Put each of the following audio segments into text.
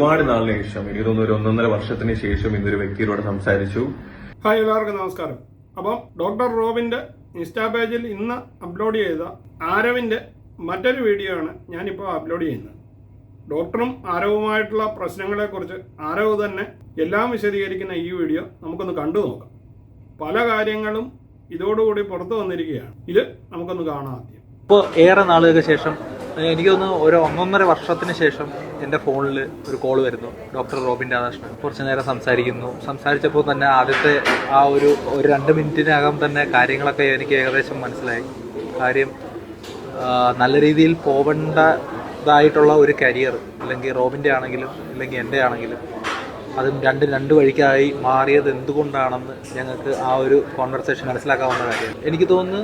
ഒരുപാട് നാളിന് ശേഷം എനിക്ക് തോന്നുന്നു ഒരു ഒന്നൊന്നര വർഷത്തിന് ശേഷം ഇന്നൊരു വ്യക്തിയോട് സംസാരിച്ചു. ഹായ് എല്ലാവർക്കും നമസ്കാരം. അപ്പം ഡോക്ടർ റോബിന്റെ ഇൻസ്റ്റാ പേജിൽ ഇന്ന് അപ്ലോഡ് ചെയ്ത ആരവിന്റെ മറ്റൊരു വീഡിയോ ആണ് ഞാനിപ്പോൾ അപ്ലോഡ് ചെയ്യുന്നത്. ഡോക്ടറും ആരവുമായിട്ടുള്ള പ്രശ്നങ്ങളെക്കുറിച്ച് ആരവ് തന്നെ എല്ലാം വിശദീകരിക്കുന്ന ഈ വീഡിയോ നമുക്കൊന്ന് കണ്ടു നോക്കാം. പല കാര്യങ്ങളും ഇതോടുകൂടി പുറത്തു വന്നിരിക്കുകയാണ്. ഇത് നമുക്കൊന്ന് കാണാം ആദ്യം. ഇപ്പോൾ ഏറെ നാളുകൾക്ക് ശേഷം എനിക്ക് തോന്നുന്നു ഒരു ഒന്നൊന്നര വർഷത്തിന് ശേഷം എന്റെ ഫോണിൽ ഒരു കോൾ വരുന്നു. ഡോക്ടർ റോബിൻ രാധാകൃഷ്ണൻ. കുറച്ച് നേരം സംസാരിക്കുന്നു. സംസാരിച്ചപ്പോൾ തന്നെ ആദ്യത്തെ ആ ഒരു ഒരു രണ്ട് മിനിറ്റിനകം തന്നെ കാര്യങ്ങളൊക്കെ എനിക്ക് ഏകദേശം മനസ്സിലായി. കാര്യം നല്ല രീതിയിൽ പോവേണ്ടതായിട്ടുള്ള ഒരു കരിയർ അല്ലെങ്കിൽ റോബിന്റെ ആണെങ്കിലും അല്ലെങ്കിൽ എന്റെ ആണെങ്കിലും അതും രണ്ട് രണ്ട് വഴിക്കായി മാറിയത് എന്തുകൊണ്ടാണെന്ന് ഞങ്ങൾക്ക് ആ ഒരു കോൺവെർസേഷൻ മനസ്സിലാക്കാവുന്ന കാര്യമാണ്. എനിക്ക് തോന്നുന്നു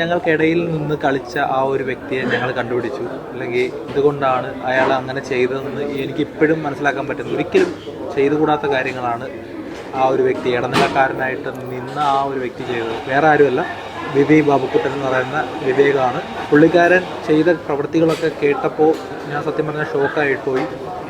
ഞങ്ങൾക്കിടയിൽ നിന്ന് കളിച്ച ആ ഒരു വ്യക്തിയെ ഞങ്ങൾ കണ്ടുപിടിച്ചു. അല്ലെങ്കിൽ ഇതുകൊണ്ടാണ് അയാൾ അങ്ങനെ ചെയ്തതെന്ന് എനിക്ക് ഇപ്പോഴും മനസ്സിലാക്കാൻ പറ്റുന്നു ഒരിക്കലും ചെയ്തുകൂടാത്ത കാര്യങ്ങളാണ് ആ ഒരു വ്യക്തി ഇടനിലക്കാരനായിട്ട് നിന്ന് ആ ഒരു വ്യക്തി ചെയ്തത്. വേറെ ആരുമല്ല. വിവേക് ബാബുക്കുട്ടൻ എന്ന് പറയുന്ന വിവേകാണ്. പുള്ളിക്കാരൻ ചെയ്ത പ്രവൃത്തികളൊക്കെ കേട്ടപ്പോൾ ഞാൻ സത്യം പറഞ്ഞാൽ ഷോക്കായി പോയി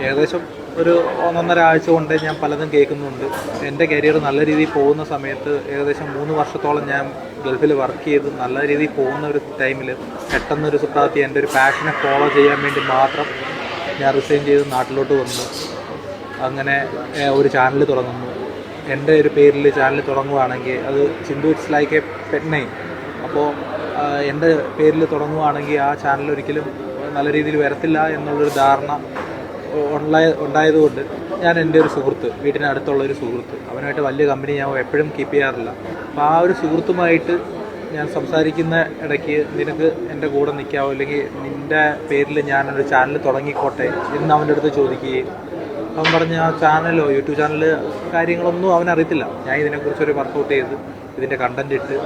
ഏകദേശം ഒരു ഒന്നൊന്നര ആഴ്ച കൊണ്ട് ഞാൻ പലതും കേൾക്കുന്നുണ്ട്. എന്റെ കരിയർ നല്ല രീതിയിൽ പോകുന്ന സമയത്ത് ഏകദേശം മൂന്ന് വർഷത്തോളം ഞാൻ ഗൾഫിൽ വർക്ക് ചെയ്ത് നല്ല രീതിയിൽ പോകുന്ന ഒരു ടൈമിൽ പെട്ടെന്നൊരു സുപ്രാത്തി എന്റെ ഒരു പാഷനെ ഫോളോ ചെയ്യാൻ വേണ്ടി മാത്രം ഞാൻ റിസൈൻ ചെയ്ത് നാട്ടിലോട്ട് വന്നു. അങ്ങനെ ഒരു ചാനൽ തുടങ്ങുന്നു. എന്റെ ഒരു പേരിൽ ചാനൽ തുടങ്ങുവാണെങ്കിൽ അത് ചിന്തു ഇറ്റ്സ് ലൈക്ക് എ പെണ്ണൈ അപ്പോൾ എന്റെ പേരിൽ തുടങ്ങുവാണെങ്കിൽ ആ ചാനൽ ഒരിക്കലും നല്ല രീതിയിൽ വരത്തില്ല എന്നുള്ളൊരു ധാരണ ഉണ്ടായ ഉണ്ടായതുകൊണ്ട് ഞാൻ എന്റെ ഒരു സുഹൃത്ത് വീട്ടിനടുത്തുള്ള ഒരു സുഹൃത്ത്. അവനായിട്ട് വലിയ കമ്പനി ഞാൻ എപ്പോഴും കീപ്പ് ചെയ്യാറില്ല. അപ്പോൾ ആ ഒരു സുഹൃത്തുമായിട്ട് ഞാൻ സംസാരിക്കുന്ന ഇടയ്ക്ക് നിനക്ക് എന്റെ കൂടെ നിൽക്കാവോ? അല്ലെങ്കിൽ നിന്റെ പേരിൽ ഞാനൊരു ചാനൽ തുടങ്ങിക്കോട്ടെ എന്ന് അവന്റെ അടുത്ത് ചോദിക്കുകയും അവൻ പറഞ്ഞ ആ ചാനലോ യൂട്യൂബ് ചാനൽ കാര്യങ്ങളൊന്നും അവനറിയത്തില്ല. ഞാൻ ഇതിനെക്കുറിച്ചൊരു വർക്കൗട്ട് ചെയ്ത് ഇതിന്റെ കണ്ടന്റ് ഇട്ട്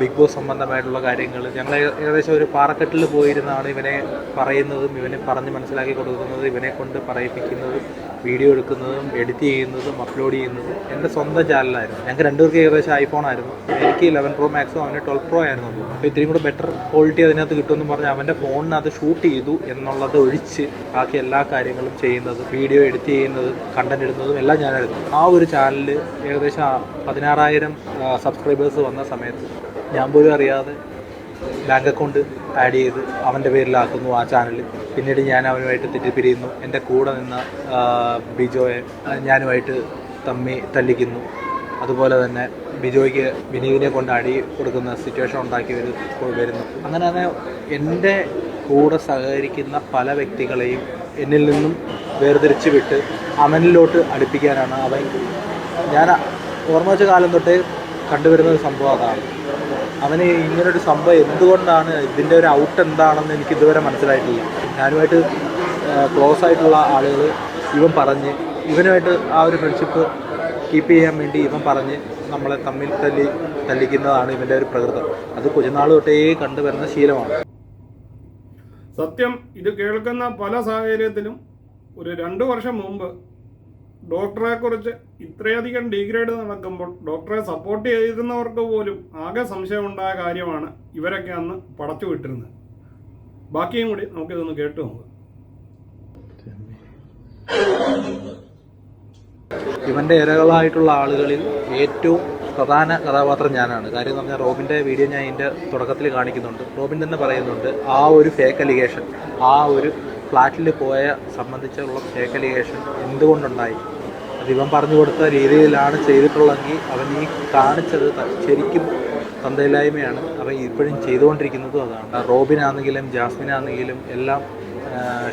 ബിഗ് ബോസ് സംബന്ധമായിട്ടുള്ള കാര്യങ്ങൾ ഞങ്ങൾ ഏകദേശം ഒരു പാറക്കെട്ടിൽ പോയിരുന്നാണ് ഇവനെ പറയുന്നതും ഇവനെ പറഞ്ഞ് മനസ്സിലാക്കി കൊടുക്കുന്നതും ഇവനെ കൊണ്ട് പറയിപ്പിക്കുന്നതും. വീഡിയോ എടുക്കുന്നതും എഡിറ്റ് ചെയ്യുന്നതും അപ്ലോഡ് ചെയ്യുന്നതും എന്റെ സ്വന്തം ചാനലായിരുന്നു. ഞങ്ങൾക്ക് രണ്ടുപേർക്ക് ഏകദേശം ഐഫോൺ ആയിരുന്നു. എനിക്ക് ഇലവൻ പ്രോ മാക്സും അവന് ട്വൽവ് പ്രോ ആയിരുന്നു അപ്പോൾ ഇത്രയും കൂടെ ബെറ്റർ ക്വാളിറ്റി അതിനകത്ത് കിട്ടുമെന്ന് പറഞ്ഞ് അവന്റെ ഫോണിനകത്ത് ഷൂട്ട് ചെയ്തു എന്നുള്ളത് ഒഴിച്ച് ബാക്കി എല്ലാ കാര്യങ്ങളും ചെയ്യുന്നതും വീഡിയോ എഡിറ്റ് ചെയ്യുന്നത് കണ്ടന്റ് ഇടുന്നതും എല്ലാം ഞാനായിരുന്നു. ആ ഒരു ചാനലിൽ ഏകദേശം പതിനാറായിരം സബ്സ്ക്രൈബേഴ്സ് വന്ന സമയത്ത് ഞാൻ പോലും അറിയാതെ ബാങ്ക് അക്കൗണ്ട് ആഡ് ചെയ്ത് അവന്റെ പേരിലാക്കുന്നു ആ ചാനൽ പിന്നീട് ഞാൻ അവനുമായിട്ട് തെറ്റിപ്പിരിയുന്നു എന്റെ കൂടെ നിന്ന ബിജോയെ ഞാനുമായിട്ട് തമ്മി തല്ലിക്കുന്നു. അതുപോലെ തന്നെ ബിജോയ്ക്ക് വിനീതിനെ കൊണ്ട് അടി കൊടുക്കുന്ന സിറ്റുവേഷൻ ഉണ്ടാക്കി വരു വരുന്നു. അങ്ങനെ തന്നെ എന്റെ കൂടെ സഹകരിക്കുന്ന പല വ്യക്തികളെയും എന്നിൽ നിന്നും വേർതിരിച്ച് വിട്ട് അവനിലോട്ട് അടുപ്പിക്കാനാണ് അവൻ. ഞാൻ ഓർമ്മ വെച്ച കാലം തൊട്ടേ കണ്ടുവരുന്ന ഒരു സംഭവം അതാണ്. അവന് ഇങ്ങനൊരു സംഭവം എന്തുകൊണ്ടാണ് ഇതിന്റെ ഒരു ഔട്ട് എന്താണെന്ന് എനിക്ക് ഇതുവരെ മനസ്സിലായിട്ടില്ല. ഞാനുമായിട്ട് ക്ലോസ് ആയിട്ടുള്ള ആളുകൾ ഇവൻ പറഞ്ഞ് ഇവനുമായിട്ട് ആ ഒരു ഫ്രണ്ട്ഷിപ്പ് കീപ്പ് ചെയ്യാൻ വേണ്ടി ഇവൻ പറഞ്ഞ് നമ്മളെ തമ്മിൽ തല്ലി തല്ലിക്കുന്നതാണ് ഇവന്റെ ഒരു പ്രകൃതം. അത് കുഞ്ഞുനാൾ തൊട്ടേ കണ്ടുവരുന്ന ശീലമാണ്. സത്യം ഇത് കേൾക്കുന്ന പല സാഹചര്യത്തിലും ഒരു രണ്ട് വർഷം മുമ്പ് ഡോക്ടറെ കുറിച്ച് ഇത്രയധികം ഡീഗ്രേഡ് നടക്കുമ്പോൾ ഡോക്ടറെ സപ്പോർട്ട് ചെയ്തിരുന്നവർക്ക് പോലും ആകെ സംശയമുണ്ടായ കാര്യമാണ് ഇവരൊക്കെ അന്ന് പടച്ചു വിട്ടിരുന്നത്. ബാക്കിയും കൂടി നമുക്കിതൊന്ന് കേട്ടു നോക്കാം. ഇവന്റെ ഇരകളായിട്ടുള്ള ആളുകളിൽ ഏറ്റവും പ്രധാന കഥാപാത്രം ഞാനാണ്. കാര്യം എന്ന് പറഞ്ഞാൽ റോബിന്റെ വീഡിയോ ഞാൻ ഇതിന്റെ തുടക്കത്തിൽ കാണിക്കുന്നുണ്ട്. റോബിൻ തന്നെ പറയുന്നുണ്ട് ആ ഒരു ഫേക്ക് അലിഗേഷൻ ആ ഒരു ഫ്ലാറ്റിൽ പോയ സംബന്ധിച്ചുള്ള അലിഗേഷൻ എന്തുകൊണ്ടുണ്ടായി? അത് ഇവൻ പറഞ്ഞു കൊടുത്ത രീതിയിലാണ് ചെയ്തിട്ടുള്ളതെങ്കിൽ അവൻ ഈ കാണിച്ചത് ശരിക്കും തന്തയില്ലായ്മയാണ്. അവൻ ഇപ്പോഴും ചെയ്തുകൊണ്ടിരിക്കുന്നതും അതാണ്. ജാസ്മിൻ ആണെങ്കിലും എല്ലാം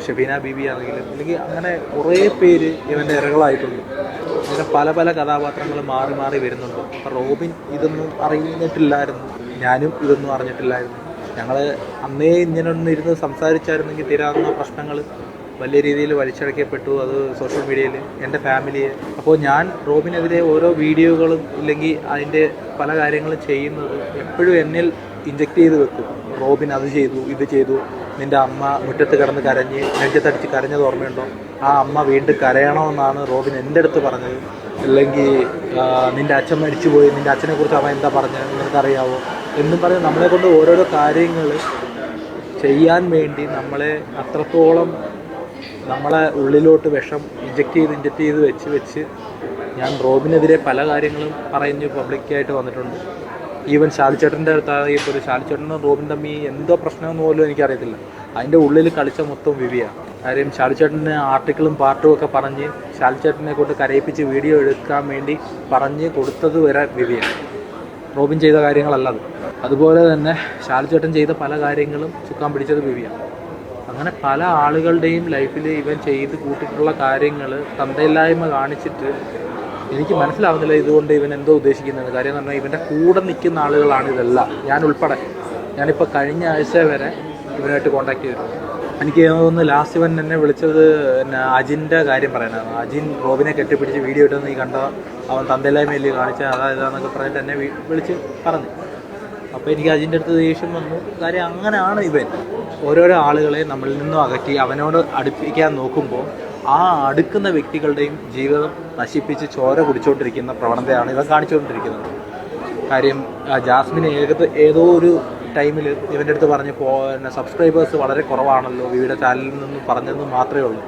ഷബീന ബീബി ആണെങ്കിലും അല്ലെങ്കിൽ അങ്ങനെ കുറേ പേര് ഇവന്റെ ഇരകളായിട്ടുണ്ട്. അങ്ങനെ പല പല കഥാപാത്രങ്ങൾ മാറി മാറി വരുന്നുണ്ട്. അപ്പം റോബിൻ ഇതൊന്നും അറിഞ്ഞിട്ടില്ലായിരുന്നു. ഞാനും ഇതൊന്നും അറിഞ്ഞിട്ടില്ലായിരുന്നു. ഞങ്ങൾ അന്നേ ഇങ്ങനെ ഇരുന്ന് സംസാരിച്ചായിരുന്നെങ്കിൽ തീരാവുന്ന പ്രശ്നങ്ങൾ വലിയ രീതിയിൽ വലിച്ചടക്കപ്പെട്ടു. അത് സോഷ്യൽ മീഡിയയിൽ എന്റെ ഫാമിലിയെ. അപ്പോൾ ഞാൻ റോബിനെതിരെ ഓരോ വീഡിയോകളും ഇല്ലെങ്കിൽ അതിന്റെ പല കാര്യങ്ങളും ചെയ്യുന്നത് എപ്പോഴും എന്നിൽ ഇഞ്ചെക്ട് ചെയ്ത് വെക്കും. റോബിൻ അത് ചെയ്തു ഇത് ചെയ്തു. നിന്റെ അമ്മ മുറ്റത്ത് കിടന്ന് കരഞ്ഞ് നെഞ്ചത്തടിച്ച് കരഞ്ഞത് ഓർമ്മയുണ്ടോ? ആ അമ്മ വീണ്ടും കരയണമെന്നാണ് റോബിൻ എന്റെ അടുത്ത് പറഞ്ഞത്. അല്ലെങ്കിൽ നിന്റെ അച്ഛൻ മരിച്ചുപോയി. നിന്റെ അച്ഛനെക്കുറിച്ച് അവൻ എന്താ പറഞ്ഞത്? നിനക്കറിയാവോ? എന്നും പറഞ്ഞ് നമ്മളെ കൊണ്ട് ഓരോരോ കാര്യങ്ങൾ ചെയ്യാൻ വേണ്ടി നമ്മളെ അത്രത്തോളം നമ്മളെ ഉള്ളിലോട്ട് വിഷം ഇഞ്ചക്ട് ചെയ്ത് ഇഞ്ചക്ട് ചെയ്ത് വെച്ച് വെച്ച് ഞാൻ റോബിനെതിരെ പല കാര്യങ്ങളും പറഞ്ഞ് പബ്ലിക്കായിട്ട് വന്നിട്ടുണ്ട്. ഈവൻ ശാലിച്ചേട്ടന്റെ അടുത്താകെ ഇപ്പോൾ ഒരു ശാലിച്ചേട്ടനും റോബിൻ തമ്മി എന്തോ പ്രശ്നമെന്ന് പോലും എനിക്കറിയത്തില്ല. അതിന്റെ ഉള്ളിൽ കളിച്ച മൊത്തം വിവിയാണ് കാര്യം ശാലിച്ചേട്ടന് ആർട്ടിക്കിളും പാർട്ടും ഒക്കെ പറഞ്ഞ് ശാലിച്ചേട്ടനെ കൊണ്ട് കരയിപ്പിച്ച് വീഡിയോ എടുക്കാൻ വേണ്ടി പറഞ്ഞ് കൊടുത്തത് വരെ വിവിയാണ് റോബിൻ ചെയ്ത കാര്യങ്ങളല്ല അത്. അതുപോലെ തന്നെ ശാലിച്ചേട്ടൻ ചെയ്ത പല കാര്യങ്ങളും ചുക്കാൻ പിടിച്ചത് ബിവിയാണ് അങ്ങനെ പല ആളുകളുടെയും ലൈഫിൽ ഇവൻ ചെയ്ത് കൂട്ടിയിട്ടുള്ള കാര്യങ്ങൾ തന്തയില്ലായ്മ കാണിച്ചിട്ട് എനിക്ക് മനസ്സിലാവുന്നില്ല ഇതുകൊണ്ട് ഇവൻ എന്തോ ഉദ്ദേശിക്കുന്നത് കാര്യം എന്ന് പറഞ്ഞാൽ ഇവന്റെ കൂടെ നിൽക്കുന്ന ആളുകളാണ് ഇതെല്ലാം. ഞാൻ ഉൾപ്പെടെ. ഞാനിപ്പോൾ കഴിഞ്ഞ ആഴ്ച വരെ ഇവനായിട്ട് കോൺടാക്ട് ചെയ്തു. എനിക്ക് തോന്നുന്നു ലാസ്റ്റ് ഇവൻ എന്നെ വിളിച്ചത് പിന്നെ അജിന്റെ കാര്യം പറയാനാണ്. അജിൻ റോബിനെ കെട്ടിപ്പിടിച്ച് വീഡിയോ ഇട്ടെന്ന് നീ കണ്ട? അവൻ തന്തയില്ലായ്മയിൽ കാണിച്ച അതാ ഇതാന്നൊക്കെ പറഞ്ഞിട്ട് എന്നെ വിളിച്ച് പറഞ്ഞു. അപ്പോൾ എനിക്ക് അതിന്റെ അടുത്ത് ദേഷ്യം വന്നു. കാര്യം അങ്ങനെയാണ് ഇവൻ. ഓരോരോ ആളുകളെ നമ്മളിൽ നിന്നും അകറ്റി അവനോട് അടുപ്പിക്കാൻ നോക്കുമ്പോൾ ആ അടുക്കുന്ന വ്യക്തികളുടെയും ജീവിതം നശിപ്പിച്ച് ചോര കുടിച്ചുകൊണ്ടിരിക്കുന്ന പ്രവണതയാണ് ഇവൻ കാണിച്ചുകൊണ്ടിരിക്കുന്നത്. കാര്യം ആ, ജാസ്മിന് ഏകദ ഏതോ ഒരു ടൈമിൽ ഇവന്റെ അടുത്ത് പറഞ്ഞ് പിന്നെ സബ്സ്ക്രൈബേഴ്സ് വളരെ കുറവാണല്ലോ വിവിധ ചാനലിൽ നിന്ന് പറഞ്ഞതെന്ന് മാത്രമേ ഉള്ളൂ.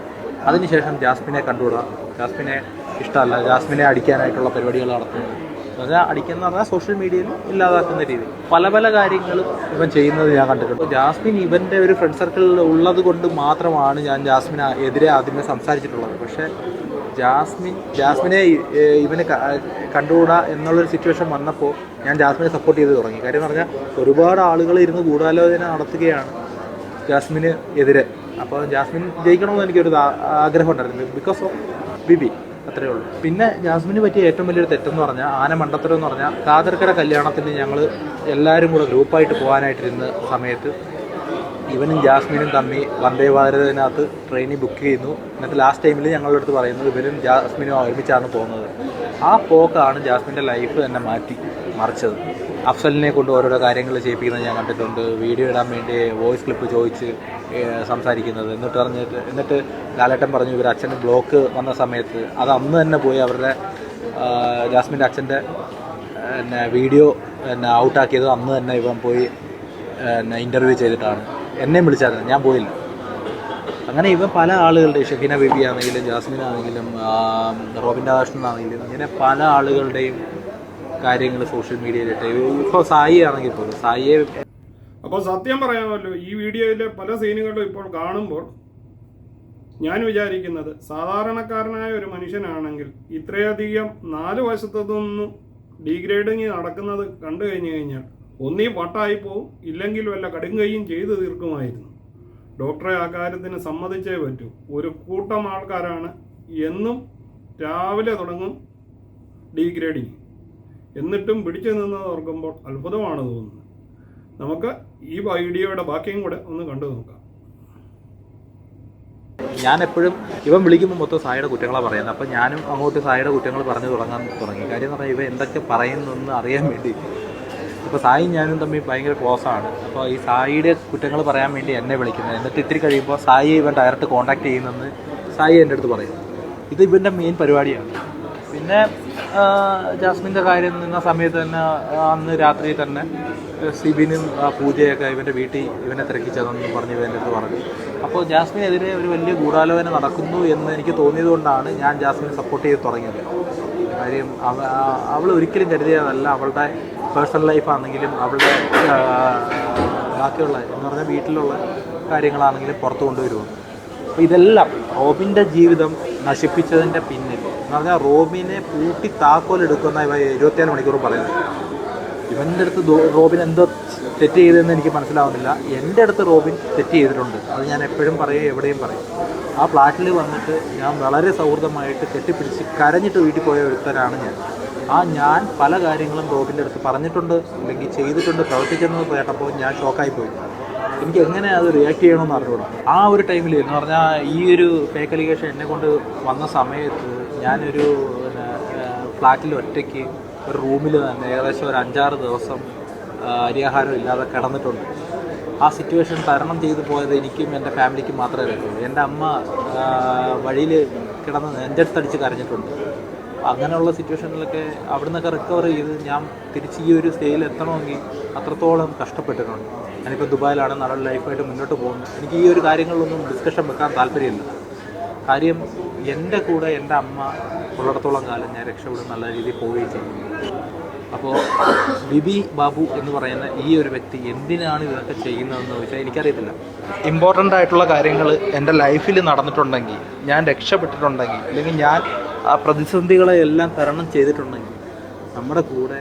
അതിനുശേഷം ജാസ്മിനെ കണ്ടുവിടാം ജാസ്മിനെ ഇഷ്ടമല്ല. ജാസ്മിനെ അടിക്കാനായിട്ടുള്ള പരിപാടികൾ നടത്തുന്നത്. അതായത് അടിക്കുന്ന പറഞ്ഞാൽ സോഷ്യൽ മീഡിയയിൽ ഇല്ലാതാക്കുന്ന രീതി. പല പല കാര്യങ്ങളും ഇവൻ ചെയ്യുന്നത് ഞാൻ കണ്ടിട്ടുണ്ട്. ജാസ്മിൻ ഇവന്റെ ഒരു ഫ്രണ്ട് സർക്കിളിൽ ഉള്ളത് കൊണ്ട് മാത്രമാണ് ഞാൻ ജാസ്മിന് എതിരെ ആദ്യമേ സംസാരിച്ചിട്ടുള്ളത്. പക്ഷേ ജാസ്മിൻ ജാസ്മിനെ ഇവന് കണ്ടുകൂടാ എന്നുള്ളൊരു സിറ്റുവേഷൻ വന്നപ്പോൾ ഞാൻ ജാസ്മിനെ സപ്പോർട്ട് ചെയ്ത് തുടങ്ങി. കാര്യം പറഞ്ഞാൽ ഒരുപാട് ആളുകൾ ഇരുന്ന് ഗൂഢാലോചന നടത്തുകയാണ് ജാസ്മിന് എതിരെ. അപ്പോൾ ജാസ്മിൻ ജയിക്കണമെന്ന് എനിക്കൊരു ആഗ്രഹം ഉണ്ടായിരുന്നു. ബിക്കോസ് ഓഫ് ബിബി അത്രേ ഉള്ളൂ. പിന്നെ ജാസ്മിന് പറ്റിയ ഏറ്റവും വലിയൊരു തെറ്റെന്ന് പറഞ്ഞാൽ ആന മണ്ടത്തരം എന്ന് പറഞ്ഞാൽ കാതർക്കര കല്യാണത്തിന് ഞങ്ങൾ എല്ലാവരും കൂടെ ഗ്രൂപ്പായിട്ട് പോകാനായിട്ടിരുന്ന സമയത്ത് ഇവനും ജാസ്മിനും തമ്മി വന്ദേ ഭാരതിനകത്ത് ട്രെയിനിൽ ബുക്ക് ചെയ്യുന്നു. എന്നിട്ട് ലാസ്റ്റ് ടൈമിൽ ഞങ്ങളുടെ അടുത്ത് പറയുന്നത് ഇവരും ജാസ്മിനും ഒരുമിച്ചാണ് പോകുന്നത്. ആ പോക്കാണ് ജാസ്മിന്റെ ലൈഫ് തന്നെ മാറ്റി മറിച്ചത്. അഫ്സലിനെ കൊണ്ട് ഓരോരോ കാര്യങ്ങൾ ചെയ്യിപ്പിക്കുന്നത് ഞാൻ കണ്ടിട്ടുണ്ട്. വീഡിയോ ഇടാൻ വേണ്ടി വോയിസ് ക്ലിപ്പ് ചോദിച്ച് സംസാരിക്കുന്നത്. എന്നിട്ട് പറഞ്ഞിട്ട് എന്നിട്ട് ലാലേട്ടൻ പറഞ്ഞു ഇവർ അച്ഛന് ബ്ലോക്ക് വന്ന സമയത്ത് അത് അന്ന് തന്നെ പോയി അവരുടെ ജാസ്മിന്റെ അച്ഛന്റെ പിന്നെ വീഡിയോ പിന്നെ ഔട്ടാക്കിയത് അന്ന് തന്നെ ഇവൻ പോയി പിന്നെ ഇന്റർവ്യൂ ചെയ്തിട്ടാണ്. എന്നെയും വിളിച്ചായിരുന്നു. ഞാൻ പോയില്ല. അങ്ങനെ ഇവ പല ആളുകളുടെയും ഷെഫീന ബേബി ആണെങ്കിലും ജാസ്മിൻ ആണെങ്കിലും റോബിൻ രാധാകൃഷ്ണൻ ആണെങ്കിലും ഇങ്ങനെ പല ആളുകളുടെയും കാര്യങ്ങൾ സോഷ്യൽ മീഡിയയിലിട്ട്. ഇപ്പോൾ സായി ആണെങ്കിൽ പോലും സായിയെ അപ്പോൾ സത്യം പറയാമല്ലോ ഈ വീഡിയോയിലെ പല സീനുകളും ഇപ്പോൾ കാണുമ്പോൾ ഞാൻ വിചാരിക്കുന്നത് സാധാരണക്കാരനായ ഒരു മനുഷ്യനാണെങ്കിൽ ഇത്രയധികം നാല് വശത്തു ഡീഗ്രേഡിങ് നടക്കുന്നത് കണ്ടു കഴിഞ്ഞു കഴിഞ്ഞാൽ ഒന്നീ വട്ടായി പോവും ഇല്ലെങ്കിൽ വല്ല കടുങ്കയും ചെയ്തു തീർക്കുമായിരുന്നു. ഡോക്ടറെ ആ കാര്യത്തിന് സമ്മതിച്ചേ പറ്റൂ. ഒരു കൂട്ടം ആൾക്കാരാണ് എന്നും രാവിലെ തുടങ്ങും ഡീഗ്രേഡിങ്. എന്നിട്ടും പിടിച്ചു നിന്നത് ഓർക്കുമ്പോൾ അത്ഭുതമാണ് തോന്നുന്നത്. നമുക്ക് ഈ വീഡിയോയുടെ ബാക്കിയും കൂടെ ഒന്ന് കണ്ടു നോക്കാം. ഞാൻ എപ്പോഴും ഇവൻ വിളിക്കുമ്പോൾ മൊത്തം സായിയുടെ കുറ്റങ്ങളാണ് പറയുന്നത്. അപ്പം ഞാനും അങ്ങോട്ട് സായിയുടെ കുറ്റങ്ങൾ പറഞ്ഞു തുടങ്ങാൻ തുടങ്ങി. കാര്യം എന്ന് പറഞ്ഞാൽ ഇവ എന്തൊക്കെ പറയുന്നെന്ന് അറിയാൻ വേണ്ടി. അപ്പോൾ സായി ഞാനും തമ്മിൽ ഭയങ്കര ക്ലോസ് ആണ്. അപ്പോൾ ഈ സായിയുടെ കുറ്റങ്ങൾ പറയാൻ വേണ്ടി എന്നെ വിളിക്കുന്നത്. എന്നിട്ട് ഇത്തിരി കഴിയുമ്പോൾ സായി ഇവൻ ഡയറക്റ്റ് കോൺടാക്ട് ചെയ്യുന്നെന്ന് സായി എന്റെ അടുത്ത് പറയും. ഇത് ഇവന്റെ മെയിൻ പരിപാടിയാണ്. പിന്നെ ജാസ്മിന്റെ കാര്യം നിന്ന സമയത്ത് തന്നെ അന്ന് രാത്രി തന്നെ സിബിനും പൂജയൊക്കെ ഇവന്റെ വീട്ടിൽ ഇവനെ തിരക്കിച്ചതെന്ന് പറഞ്ഞ് ഇവന്റെ അടുത്ത് പറഞ്ഞു. അപ്പോൾ ജാസ്മിനെതിരെ ഒരു വലിയ ഗൂഢാലോചന നടക്കുന്നു എന്ന് എനിക്ക് തോന്നിയത് കൊണ്ടാണ് ഞാൻ ജാസ്മിനെ സപ്പോർട്ട് ചെയ്ത് തുടങ്ങിയത്. കാര്യം അവൾ ഒരിക്കലും കരുതിയതല്ല. അവളുടെ പേഴ്സണൽ ലൈഫാണെങ്കിലും അവളുടെ ബാക്കിയുള്ള എന്ന് പറഞ്ഞാൽ വീട്ടിലുള്ള കാര്യങ്ങളാണെങ്കിലും പുറത്തു കൊണ്ടുവരുമോ അപ്പോൾ ഇതെല്ലാം റോബിന്റെ ജീവിതം നശിപ്പിച്ചതിന്റെ പിന്നിൽ. എന്ന് പറഞ്ഞാൽ റോബിനെ പൂട്ടി താക്കോലെടുക്കുന്ന ഇവ ഇരുപത്തിയാൽ മണിക്കൂർ പറയുന്നത്. ഇവന്റെ അടുത്ത് റോബിൻ എന്തോ തെറ്റ് ചെയ്തതെന്ന് എനിക്ക് മനസ്സിലാവുന്നില്ല. എന്റെ അടുത്ത് റോബിൻ തെറ്റ് ചെയ്തിട്ടുണ്ട്. അത് ഞാൻ എപ്പോഴും പറയും എവിടെയും പറയും. ആ ഫ്ലാറ്റിൽ വന്നിട്ട് ഞാൻ വളരെ സൗഹൃദമായിട്ട് കെട്ടിപ്പിടിച്ച് കരഞ്ഞിട്ട് വീട്ടിൽ പോയ ഒരുത്തരാണ് ഞാൻ. ആ ഞാൻ പല കാര്യങ്ങളും റോബിന്റെ അടുത്ത് പറഞ്ഞിട്ടുണ്ട്. അല്ലെങ്കിൽ ചെയ്തിട്ടുണ്ട് പ്രവർത്തിച്ചെന്ന് കേട്ടപ്പോൾ ഞാൻ ഷോക്കായി പോയി. എനിക്ക് എങ്ങനെ അത് റിയാക്ട് ചെയ്യണമെന്ന് അറിഞ്ഞുകൂടാ. ആ ഒരു ടൈമിൽ എന്ന് പറഞ്ഞാൽ ഈ ഒരു ഫേക്ക് അലിഗേഷൻ എന്നെ കൊണ്ട് വന്ന സമയത്ത് ഞാനൊരു ഫ്ലാറ്റിൽ ഒറ്റയ്ക്ക് ഒരു റൂമിൽ തന്നെ ഏകദേശം ഒരു അഞ്ചാറ് ദിവസം അരിയാഹാരം ഇല്ലാതെ കിടന്നിട്ടുണ്ട്. ആ സിറ്റുവേഷൻ തരണം ചെയ്തു പോയത് എനിക്കും എന്റെ ഫാമിലിക്കും മാത്രമേ അറിയുള്ളൂ എന്റെ അമ്മ വഴിയിൽ കിടന്ന് നെഞ്ചടുത്തടിച്ച് കരഞ്ഞിട്ടുണ്ട്. അങ്ങനെയുള്ള സിറ്റുവേഷനിലൊക്കെ അവിടെ നിന്നൊക്കെ റിക്കവർ ചെയ്ത് ഞാൻ തിരിച്ച് ഈ ഒരു സ്റ്റേയിൽ എത്തണമെങ്കിൽ അത്രത്തോളം കഷ്ടപ്പെട്ടിട്ടുണ്ട്. ഞാനിപ്പോൾ ദുബായിലാണ് നല്ല ലൈഫായിട്ട് മുന്നോട്ട് പോകുന്നത് എനിക്ക് ഈ ഒരു കാര്യങ്ങളിലൊന്നും ഡിസ്കഷൻ വെക്കാൻ താല്പര്യമില്ല. കാര്യം എന്റെ കൂടെ എന്റെ അമ്മ ഉള്ളിടത്തോളം കാലം ഞാൻ രക്ഷപ്പെടും നല്ല രീതിയിൽ പോവുകയും ചെയ്യും അപ്പോൾ ബിബി ബാബു എന്ന് പറയുന്ന ഈ ഒരു വ്യക്തി എന്തിനാണ് ഇതൊക്കെ ചെയ്യുന്നതെന്ന് ചോദിച്ചാൽ എനിക്കറിയത്തില്ല. ഇമ്പോർട്ടന്റ് ആയിട്ടുള്ള കാര്യങ്ങൾ എന്റെ ലൈഫിൽ നടന്നിട്ടുണ്ടെങ്കിൽ ഞാൻ രക്ഷപ്പെട്ടിട്ടുണ്ടെങ്കിൽ അല്ലെങ്കിൽ ഞാൻ ആ പ്രതിസന്ധികളെ എല്ലാം തരണം ചെയ്തിട്ടുണ്ടെങ്കിൽ നമ്മുടെ കൂടെ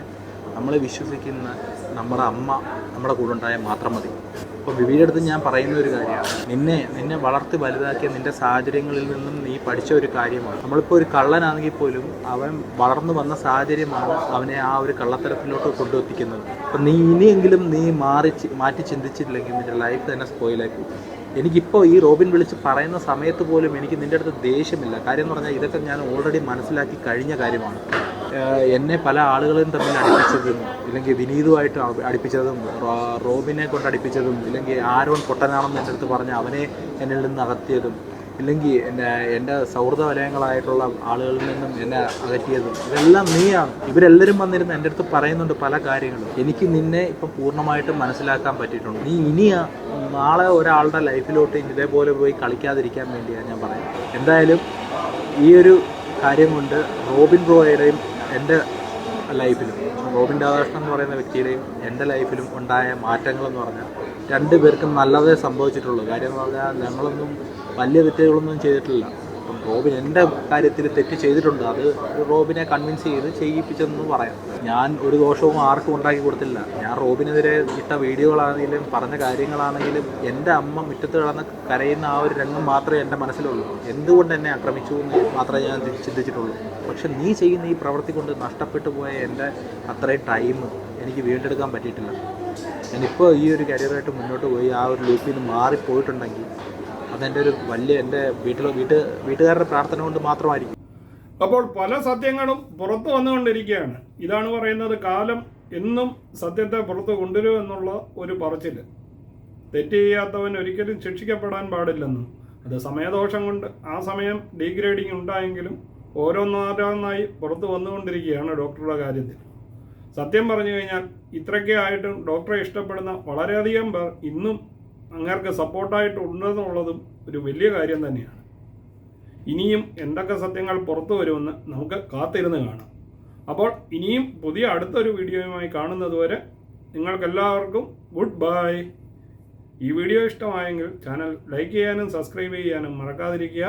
നമ്മളെ വിശ്വസിക്കുന്ന നമ്മുടെ അമ്മ നമ്മുടെ കൂടെ ഉണ്ടായാൽ മാത്രം മതി. അപ്പോൾ ബിബിയുടെ അടുത്ത് ഞാൻ പറയുന്ന ഒരു കാര്യമാണ്. നിന്നെ നിന്നെ വളർത്തി വലുതാക്കിയ നിന്റെ സാഹചര്യങ്ങളിൽ നിന്നും നീ പഠിച്ച ഒരു കാര്യമാണ്. നമ്മളിപ്പോൾ ഒരു കള്ളനാണെങ്കിൽ പോലും അവൻ വളർന്നു വന്ന സാഹചര്യമാണ് അവനെ ആ ഒരു കള്ളത്തരത്തിലോട്ട് കൊണ്ടുവത്തിക്കുന്നത് അപ്പം നീ ഇനിയെങ്കിലും നീ മാറി മാറ്റി ചിന്തിച്ചിട്ടില്ലെങ്കിൽ നിന്റെ ലൈഫ് തന്നെ സ്പോയിലായി പോകും. എനിക്കിപ്പോൾ ഈ റോബിൻ വിളിച്ച് പറയുന്ന സമയത്ത് പോലും എനിക്ക് നിന്റെ അടുത്ത് ദേഷ്യമില്ല. കാര്യം എന്ന് പറഞ്ഞാൽ ഇതൊക്കെ ഞാൻ ഓൾറെഡി മനസ്സിലാക്കി കഴിഞ്ഞ കാര്യമാണ്. എന്നെ പല ആളുകളും തമ്മിൽ അടുപ്പിച്ചതും ഇല്ലെങ്കിൽ വിനീതുമായിട്ട് അടിപ്പിച്ചതും റോബിനെ കൊണ്ട് അടുപ്പിച്ചതും ഇല്ലെങ്കിൽ ആരോൺ പൊട്ടനാണെന്ന് എന്റെ അടുത്ത് പറഞ്ഞ് അവനെ എന്നിൽ നിന്ന് അകത്തിയതും ഇല്ലെങ്കിൽ എന്റെ എന്റെ സൗഹൃദ വലയങ്ങളായിട്ടുള്ള ആളുകളിൽ നിന്നും എന്നെ അകറ്റിയതും. ഇതെല്ലാം നീയാണ്. ഇവരെല്ലാവരും വന്നിരുന്ന് എന്റെ അടുത്ത് പറയുന്നുണ്ട് പല കാര്യങ്ങളും. എനിക്ക് നിന്നെ ഇപ്പം പൂർണമായിട്ടും മനസ്സിലാക്കാൻ പറ്റിയിട്ടുണ്ട്. നീ ഇനിയാ നാളെ ഒരാളുടെ ലൈഫിലോട്ട് ഇതേപോലെ പോയി കളിക്കാതിരിക്കാൻ വേണ്ടിയാണ് ഞാൻ പറയുന്നത്. എന്തായാലും ഈ ഒരു കാര്യം കൊണ്ട് റോബിൻ ബ്രോയുടെയും എന്റെ ലൈഫിലും റോബിൻ രാധാകൃഷ്ണൻ എന്ന് പറയുന്ന വ്യക്തിയുടെയും എന്റെ ലൈഫിലും ഉണ്ടായ മാറ്റങ്ങളെന്ന് പറഞ്ഞാൽ രണ്ട് പേർക്കും നല്ലതേ സംഭവിച്ചിട്ടുള്ളൂ. കാര്യം എന്ന് പറഞ്ഞാൽ ഞങ്ങളൊന്നും വലിയ തെറ്റുകളൊന്നും ചെയ്തിട്ടില്ല. അപ്പം റോബിൻ എന്റെ കാര്യത്തിൽ തെറ്റ് ചെയ്തിട്ടുണ്ട്. അത് റോബിനെ കൺവിൻസ് ചെയ്ത് ചെയ്യിപ്പിച്ചെന്ന് പറയാം. ഞാൻ ഒരു ദോഷവും ആർക്കും ഉണ്ടാക്കി കൊടുത്തില്ല. ഞാൻ റോബിനെതിരെ ഇട്ട വീഡിയോകളാണെങ്കിലും പറഞ്ഞ കാര്യങ്ങളാണെങ്കിലും എന്റെ അമ്മ മുറ്റത്ത് കിടന്ന് കരയുന്ന ആ ഒരു രംഗം മാത്രമേ എന്റെ മനസ്സിലുള്ളൂ. എന്തുകൊണ്ട് എന്നെ ആക്രമിച്ചു എന്ന് മാത്രമേ ഞാൻ ചിന്തിച്ചിട്ടുള്ളൂ. പക്ഷെ നീ ചെയ്യുന്ന ഈ പ്രവൃത്തി കൊണ്ട് നഷ്ടപ്പെട്ടു പോയ എന്റെ അത്രയും ടൈം എനിക്ക് വീണ്ടെടുക്കാൻ പറ്റിയിട്ടില്ല. ഞാനിപ്പോൾ ഈ ഒരു കരിയറായിട്ട് മുന്നോട്ട് പോയി ആ ഒരു ലൂപ്പിൽ നിന്ന് മാറിപ്പോയിട്ടുണ്ടെങ്കിൽ അതെന്റെ ഒരു വലിയ എന്റെ വീട്ടിലോ വീട്ട് വീട്ടുകാരുടെ പ്രാർത്ഥന കൊണ്ട് മാത്രമായിരിക്കും. അപ്പോൾ പല സത്യങ്ങളും പുറത്തു വന്നുകൊണ്ടിരിക്കുകയാണ്. ഇതാണ് പറയുന്നത് കാലം എന്നും സത്യത്തെ പുറത്തു കൊണ്ടുവരും എന്നുള്ള ഒരു പറച്ചിൽ. തെറ്റ് ചെയ്യാത്തവൻ ഒരിക്കലും ശിക്ഷിക്കപ്പെടാൻ പാടില്ലെന്നും അത് സമയദോഷം കൊണ്ട് ആ സമയം ഡീഗ്രേഡിങ് ഉണ്ടായെങ്കിലും ഓരോന്നോരോന്നായി പുറത്തു വന്നുകൊണ്ടിരിക്കുകയാണ് ഡോക്ടറുടെ കാര്യത്തിൽ. സത്യം പറഞ്ഞു കഴിഞ്ഞാൽ ഇത്രയ്ക്കെ ആയിട്ടും ഡോക്ടറെ ഇഷ്ടപ്പെടുന്ന വളരെയധികം പേർ ഇന്നും അങ്ങേർക്ക് സപ്പോർട്ടായിട്ട് ഉണ്ടെന്നുള്ളതും ഒരു വലിയ കാര്യം തന്നെയാണ്. ഇനിയും എന്തൊക്കെ സത്യങ്ങൾ പുറത്തു വരുമെന്ന് നമുക്ക് കാത്തിരുന്ന് കാണാം. അപ്പോൾ ഇനിയും പുതിയ അടുത്തൊരു വീഡിയോയുമായി കാണുന്നതുവരെ നിങ്ങൾക്കെല്ലാവർക്കും ഗുഡ് ബൈ. ഈ വീഡിയോ ഇഷ്ടമായെങ്കിൽ ചാനൽ ലൈക്ക് ചെയ്യാനും സബ്സ്ക്രൈബ് ചെയ്യാനും മറക്കാതിരിക്കുക.